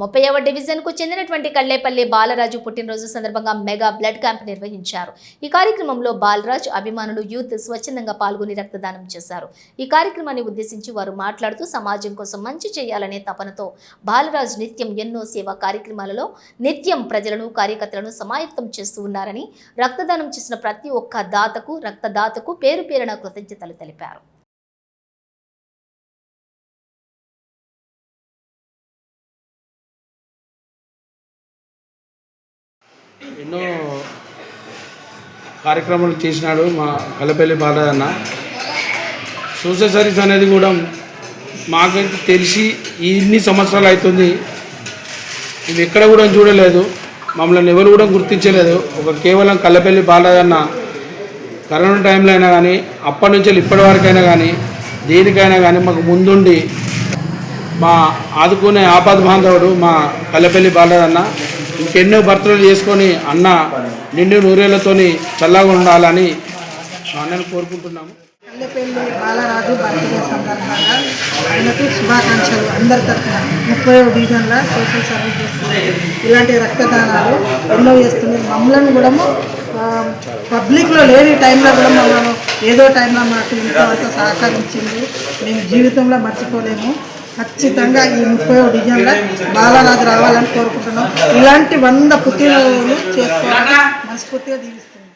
ముప్పైవ డివిజన్కు చెందినటువంటి కల్లేపల్లి బాలరాజు పుట్టినరోజు సందర్భంగా మెగా బ్లడ్ క్యాంప్ నిర్వహించారు. ఈ కార్యక్రమంలో బాలరాజ్ అభిమానులు యూత్ స్వచ్ఛందంగా పాల్గొని రక్తదానం చేశారు. ఈ కార్యక్రమాన్ని ఉద్దేశించి వారు మాట్లాడుతూ సమాజం కోసం మంచి చేయాలనే తపనతో బాలరాజ్ నిత్యం ఎన్నో సేవా కార్యక్రమాలలో నిత్యం ప్రజలను కార్యకర్తలను సమాయత్తం చేస్తూ ఉన్నారని రక్తదానం చేసిన ప్రతి ఒక్క దాతకు రక్తదాతకు పేరు పేరున కృతజ్ఞతలు తెలిపారు. ఎన్నో కార్యక్రమాలు చేసినాడు మా కల్లపల్లి బాలన్న సోషల్ సర్వీస్ అనేది కూడా మాకైతే తెలిసి ఇన్ని సంవత్సరాలు అవుతుంది. ఇది ఎక్కడ కూడా చూడలేదు. మమ్మల్ని ఎవరు కూడా గుర్తించలేదు. ఒక కేవలం కల్లపల్లి బాలన్న కరోనా టైంలో అయినా కానీ అప్పటి నుంచి ఇప్పటి వరకైనా కానీ దేనికైనా కానీ మాకు ముందుండి మా ఆదుకునే ఆపద బాంధవుడు మా కల్లపల్లి బాలన్న ఇంకెన్నో భర్తలు చేసుకొని అన్న నిండు నూరేళ్ళతోని చల్లగా ఉండాలని అన్నను కోరుకుంటున్నాము. పల్లెపల్లి బాలరాజు బర్త్డే సందర్భంగా ఆయనకు శుభాకాంక్షలు అందరి తరఫున. ముప్పై డివిజన్ల సోషల్ సర్వీస్ ఇలాంటి రక్తదానాలు ఎన్నో చేస్తుంది మమ్మల్ని కూడా పబ్లిక్లో లేని టైంలో కూడా మమ్మల్ని ఏదో టైంలో మాకు ఇంతవరకు సహకరించింది. మేము జీవితంలో మర్చిపోలేము. ఖచ్చితంగా ఈ ముప్పై డివిజన్లో బాలరాజు రావాలని కోరుకుంటున్నాం. ఇలాంటి వంద పుట్టినరోజులు చేసుకోవాలని మనస్ఫూర్తిగా దీవిస్తున్నాం.